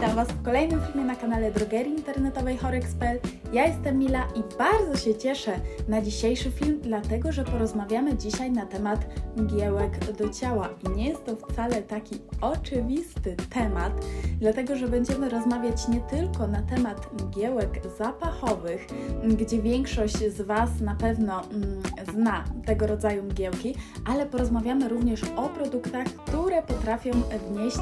Witam Was w kolejnym filmie na kanale drogerii internetowej Horex.pl. Ja jestem Mila i bardzo się cieszę na dzisiejszy film, dlatego że porozmawiamy dzisiaj na temat mgiełek do ciała. I nie jest to wcale taki oczywisty temat, dlatego że będziemy rozmawiać nie tylko na temat mgiełek zapachowych, gdzie większość z Was na pewno mm, zna tego rodzaju mgiełki, ale porozmawiamy również o produktach, które potrafią wnieść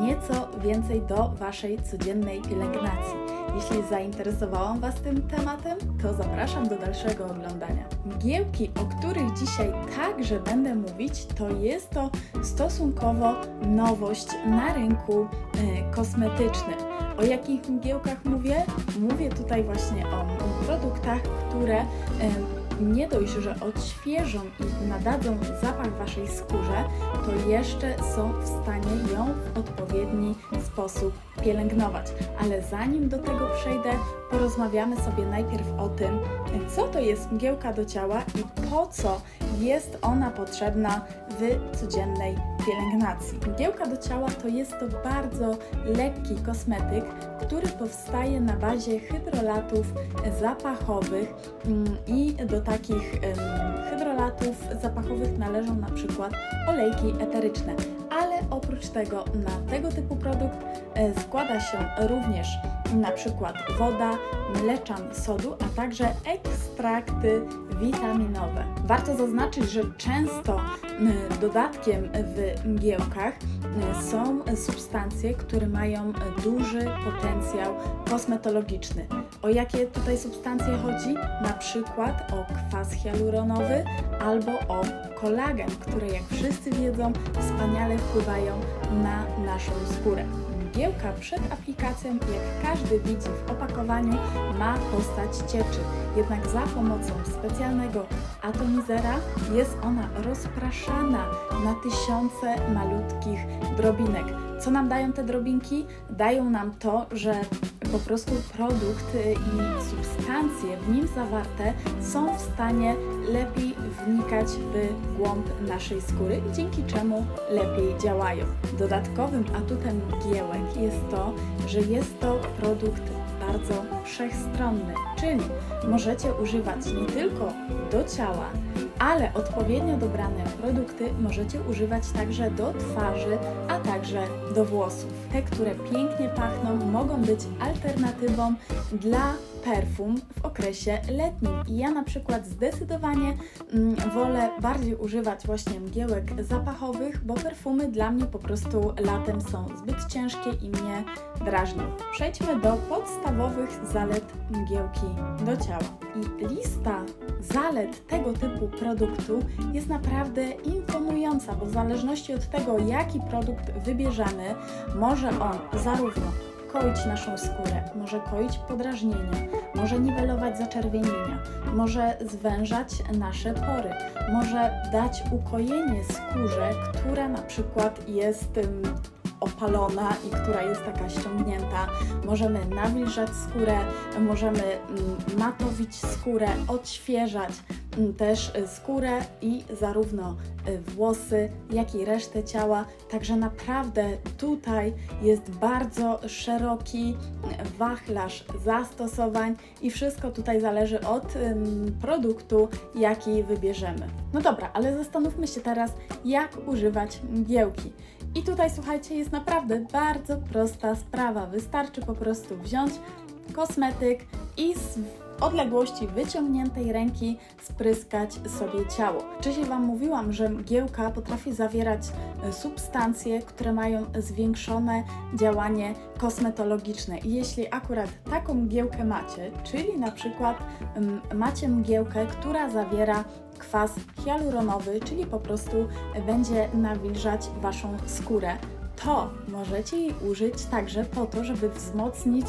nieco więcej do Waszej codziennej pielęgnacji. Jeśli zainteresowałam Was tym tematem, to zapraszam do dalszego oglądania. Mgiełki, o których dzisiaj także będę mówić, to jest to stosunkowo nowość na rynku e, kosmetycznym. O jakich mgiełkach mówię? Mówię tutaj właśnie o produktach, które e, nie dość, że odświeżą i nadadzą zapach Waszej skórze, to jeszcze są w stanie ją w odpowiedni sposób pielęgnować. Ale zanim do tego przejdę, porozmawiamy sobie najpierw o tym, co to jest mgiełka do ciała i po co jest ona potrzebna w codziennej pielęgnacji. Mgiełka do ciała to jest to bardzo lekki kosmetyk, który powstaje na bazie hydrolatów zapachowych mm, i do takich hydrolatów zapachowych należą na przykład olejki eteryczne. Ale oprócz tego na tego typu produkt e, składa się również przykład woda, mleczan sodu, a także ekstrakty witaminowe. Warto zaznaczyć, że często m, dodatkiem w mgiełkach m, są substancje, które mają duży potencjał kosmetologiczny. O jakie tutaj substancje chodzi? Na przykład o kwas hialuronowy albo o kolagen, które jak wszyscy wiedzą wspaniale wpływają na naszą skórę. Mgiełka przed aplikacją, jak każdy widzi w opakowaniu, ma postać cieczy. Jednak za pomocą specjalnego atomizera jest ona rozpraszana na tysiące malutkich drobinek. Co nam dają te drobinki? Dają nam to, że po prostu produkt i substancje w nim zawarte są w stanie lepiej wnikać w głąb naszej skóry i dzięki czemu lepiej działają. Dodatkowym atutem mgiełek jest to, że jest to produkt bardzo wszechstronny, czyli możecie używać nie tylko do ciała, ale odpowiednio dobrane produkty możecie używać także do twarzy, a także do włosów. Te, które pięknie pachną, mogą być alternatywą dla perfum w okresie letnim. I ja na przykład zdecydowanie mm, wolę bardziej używać właśnie mgiełek zapachowych, bo perfumy dla mnie po prostu latem są zbyt ciężkie i mnie drażnią. Przejdźmy do podstawowych zalet mgiełki do ciała. I lista zalet tego typu produktu jest naprawdę imponująca, bo w zależności od tego, jaki produkt wybierzemy, może on zarówno koić naszą skórę, może koić podrażnienia, może niwelować zaczerwienienia, może zwężać nasze pory, może dać ukojenie skórze, która na przykład jest opalona i która jest taka ściągnięta. Możemy nawilżać skórę, możemy matowić skórę, odświeżać też y, skórę i zarówno y, włosy, jak i resztę ciała. Także naprawdę tutaj jest bardzo szeroki wachlarz zastosowań i wszystko tutaj zależy od produktu, jaki wybierzemy. No dobra, ale zastanówmy się teraz, jak używać mgiełki. I tutaj słuchajcie, jest naprawdę bardzo prosta sprawa. Wystarczy po prostu wziąć kosmetyk i odległości wyciągniętej ręki spryskać sobie ciało. Wcześniej Wam mówiłam, że mgiełka potrafi zawierać e, substancje, które mają zwiększone działanie kosmetologiczne. I jeśli akurat taką mgiełkę macie, czyli na przykład macie mgiełkę, która zawiera kwas hialuronowy, czyli po prostu będzie nawilżać Waszą skórę, to możecie jej użyć także po to, żeby wzmocnić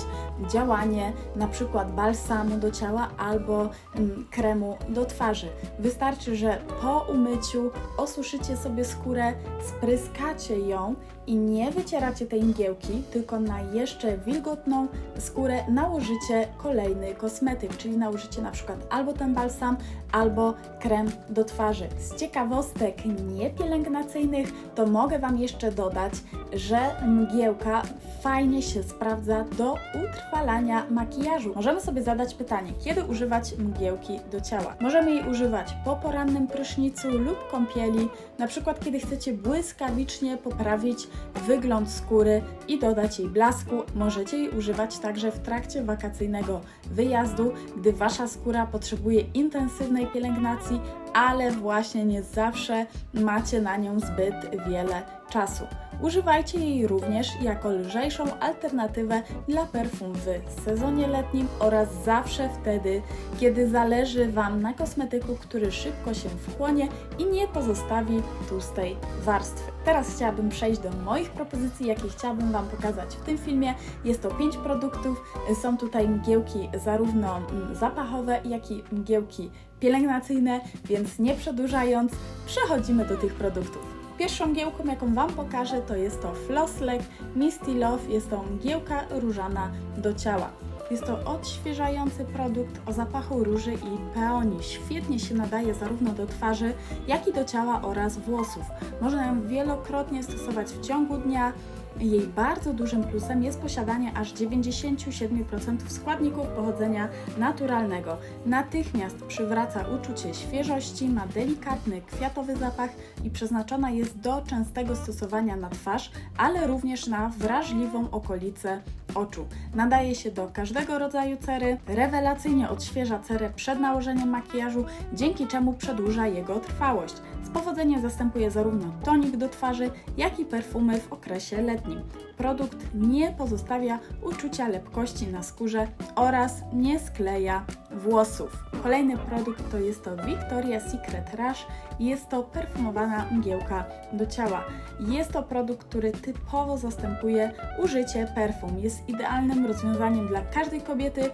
działanie przykład balsamu do ciała albo mm, kremu do twarzy. Wystarczy, że po umyciu osuszycie sobie skórę, spryskacie ją i nie wycieracie tej mgiełki, tylko na jeszcze wilgotną skórę nałożycie kolejny kosmetyk, czyli nałożycie na przykład albo ten balsam, albo krem do twarzy. Z ciekawostek niepielęgnacyjnych to mogę Wam jeszcze dodać, że mgiełka fajnie się sprawdza do utrwalania makijażu. Możemy sobie zadać pytanie, kiedy używać mgiełki do ciała? Możemy jej używać po porannym prysznicu lub kąpieli, na przykład kiedy chcecie błyskawicznie poprawić wygląd skóry i dodać jej blasku. Możecie jej używać także w trakcie wakacyjnego wyjazdu, gdy Wasza skóra potrzebuje intensywnej pielęgnacji, ale właśnie nie zawsze macie na nią zbyt wiele czasu. Używajcie jej również jako lżejszą alternatywę dla perfum w sezonie letnim oraz zawsze wtedy, kiedy zależy Wam na kosmetyku, który szybko się wchłonie i nie pozostawi tłustej warstwy. Teraz chciałabym przejść do moich propozycji, jakie chciałabym Wam pokazać w tym filmie. Jest to 5 produktów. Są tutaj mgiełki zarówno mm, zapachowe, jak i mgiełki pielęgnacyjne, więc nie przedłużając, przechodzimy do tych produktów. Pierwszą mgiełką, jaką Wam pokażę, to jest to Flosslek Misty Love. Jest to mgiełka różana do ciała. Jest to odświeżający produkt o zapachu róży i peonii. Świetnie się nadaje zarówno do twarzy, jak i do ciała oraz włosów. Można ją wielokrotnie stosować w ciągu dnia. Jej bardzo dużym plusem jest posiadanie aż 97% składników pochodzenia naturalnego. Natychmiast przywraca uczucie świeżości, ma delikatny kwiatowy zapach i przeznaczona jest do częstego stosowania na twarz, ale również na wrażliwą okolicę oczu. Nadaje się do każdego rodzaju cery, rewelacyjnie odświeża cerę przed nałożeniem makijażu, dzięki czemu przedłuża jego trwałość. Z powodzeniem zastępuje zarówno tonik do twarzy, jak i perfumy w okresie letnim. Produkt nie pozostawia uczucia lepkości na skórze oraz nie skleja włosów. Kolejny produkt to jest to Victoria's Secret Rush. Jest to perfumowana mgiełka do ciała. Jest to produkt, który typowo zastępuje użycie perfum. Jest idealnym rozwiązaniem dla każdej kobiety,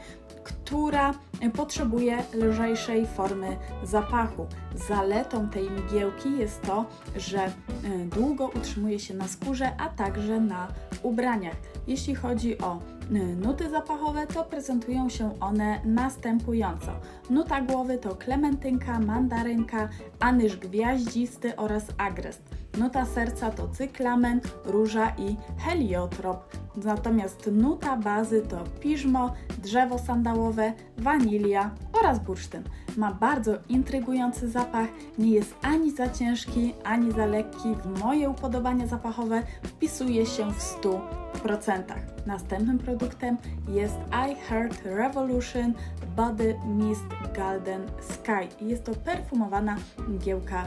która potrzebuje lżejszej formy zapachu. Zaletą tej mgiełki jest to, że e, długo utrzymuje się na skórze, a także na ubraniach. Jeśli chodzi o e, nuty zapachowe, to prezentują się one następująco. Nuta głowy to klementynka, mandarynka, anyż gwiaździsty oraz agrest. Nuta serca to cyklamen, róża i heliotrop. Natomiast nuta bazy to piżmo, drzewo sandałowe, wanilia oraz bursztyn. Ma bardzo intrygujący zapach, nie jest ani za ciężki, ani za lekki. W moje upodobania zapachowe wpisuje się w 100%. Następnym produktem jest I Heart Revolution Body Mist Golden Sky. Jest to perfumowana mgiełka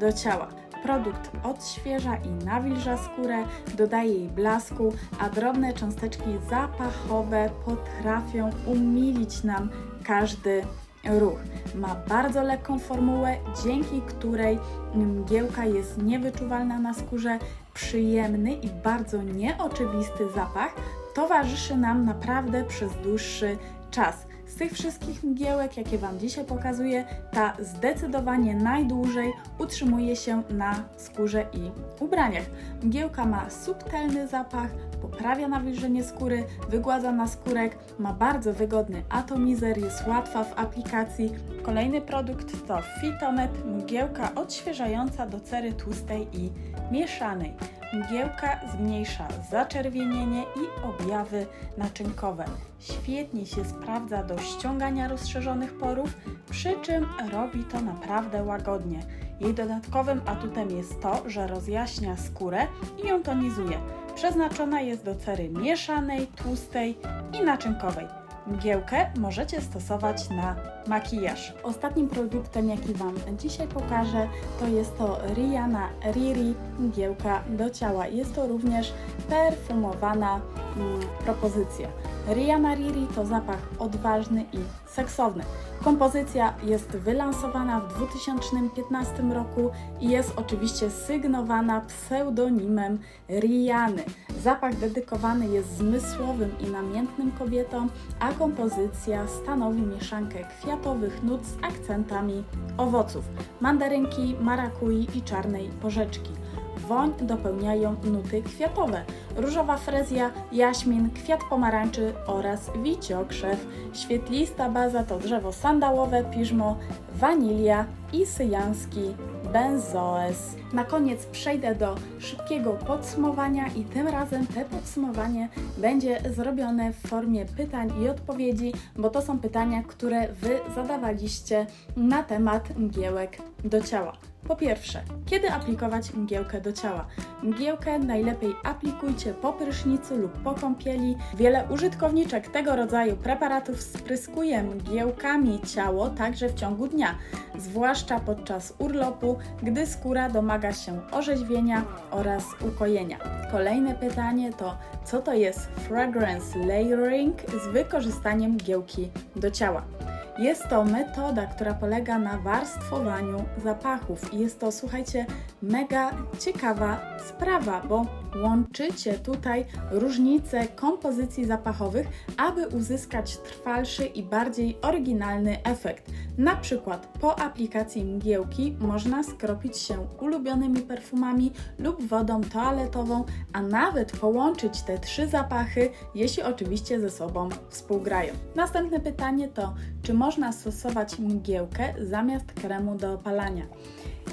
do ciała. Produkt odświeża i nawilża skórę, dodaje jej blasku, a drobne cząsteczki zapachowe potrafią umilić nam każdy ruch. Ma bardzo lekką formułę, dzięki której mgiełka jest niewyczuwalna na skórze, przyjemny i bardzo nieoczywisty zapach towarzyszy nam naprawdę przez dłuższy czas. Z tych wszystkich mgiełek, jakie Wam dzisiaj pokazuję, ta zdecydowanie najdłużej utrzymuje się na skórze i ubraniach. Mgiełka ma subtelny zapach, poprawia nawilżenie skóry, wygładza naskórek, ma bardzo wygodny atomizer, jest łatwa w aplikacji. Kolejny produkt to Fitomet, mgiełka odświeżająca do cery tłustej i mieszanej. Mgiełka zmniejsza zaczerwienienie i objawy naczynkowe. Świetnie się sprawdza do ściągania rozszerzonych porów, przy czym robi to naprawdę łagodnie. Jej dodatkowym atutem jest to, że rozjaśnia skórę i ją tonizuje. Przeznaczona jest do cery mieszanej, tłustej i naczynkowej. Mgiełkę możecie stosować na makijaż. Ostatnim produktem, jaki Wam dzisiaj pokażę, to jest to Rihanna Riri mgiełka do ciała. Jest to również perfumowana mm, propozycja. Rihanna Riri to zapach odważny i seksowny. Kompozycja jest wylansowana w 2015 roku i jest oczywiście sygnowana pseudonimem Riany. Zapach dedykowany jest zmysłowym i namiętnym kobietom, a kompozycja stanowi mieszankę kwiatowych nut z akcentami owoców mandarynki, marakui i czarnej porzeczki. Woń dopełniają nuty kwiatowe. Różowa frezja, jaśmin, kwiat pomarańczy oraz wiciokrzew. Świetlista baza to drzewo sandałowe, piżmo, wanilia i syjański benzoes. Na koniec przejdę do szybkiego podsumowania i tym razem te podsumowanie będzie zrobione w formie pytań i odpowiedzi, bo to są pytania, które Wy zadawaliście na temat mgiełek do ciała. Po pierwsze, kiedy aplikować mgiełkę do ciała? Mgiełkę najlepiej aplikujcie po prysznicu lub po kąpieli. Wiele użytkowniczek tego rodzaju preparatów spryskuje mgiełkami ciało także w ciągu dnia, zwłaszcza podczas urlopu, gdy skóra domaga się orzeźwienia oraz ukojenia. Kolejne pytanie to, co to jest fragrance layering z wykorzystaniem mgiełki do ciała? Jest to metoda, która polega na warstwowaniu zapachów. Jest to, słuchajcie, mega ciekawa sprawa, bo łączycie tutaj różnice kompozycji zapachowych, aby uzyskać trwalszy i bardziej oryginalny efekt. Na przykład po aplikacji mgiełki można skropić się ulubionymi perfumami lub wodą toaletową, a nawet połączyć te trzy zapachy, jeśli oczywiście ze sobą współgrają. Następne pytanie to, czy można stosować mgiełkę zamiast kremu do opalania?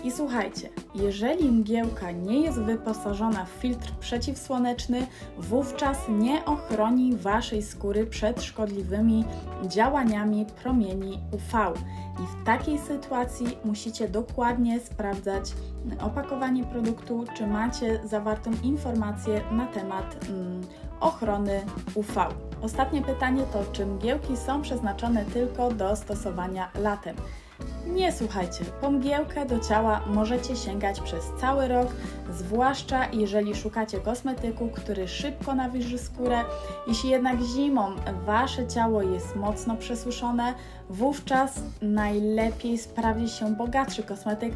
I słuchajcie, jeżeli mgiełka nie jest wyposażona w filtr przeciwsłoneczny, wówczas nie ochroni Waszej skóry przed szkodliwymi działaniami promieni UV. I w takiej sytuacji musicie dokładnie sprawdzać opakowanie produktu, czy macie zawartą informację na temat mm, ochrony UV. Ostatnie pytanie to, czy mgiełki są przeznaczone tylko do stosowania latem? Nie słuchajcie, po mgiełkę do ciała możecie sięgać przez cały rok, zwłaszcza jeżeli szukacie kosmetyku, który szybko nawilży skórę. Jeśli jednak zimą wasze ciało jest mocno przesuszone, wówczas najlepiej sprawdzi się bogatszy kosmetyk,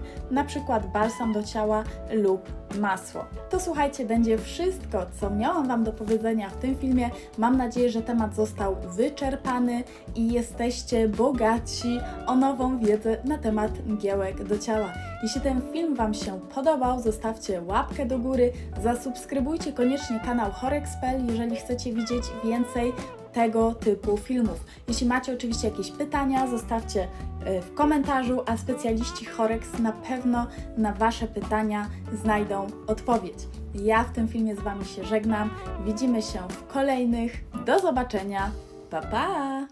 przykład balsam do ciała lub masło. To słuchajcie, będzie wszystko, co miałam Wam do powiedzenia w tym filmie. Mam nadzieję, że temat został wyczerpany i jesteście bogaci o nową wiedzę na temat mgiełek do ciała. Jeśli ten film Wam się podobał, zostawcie łapkę do góry, zasubskrybujcie koniecznie kanał Horexpel, jeżeli chcecie widzieć więcej tego typu filmów. Jeśli macie oczywiście jakieś pytania, zostawcie y, w komentarzu, a specjaliści Horex na pewno na Wasze pytania znajdą odpowiedź. Ja w tym filmie z Wami się żegnam. Widzimy się w kolejnych. Do zobaczenia. Pa pa!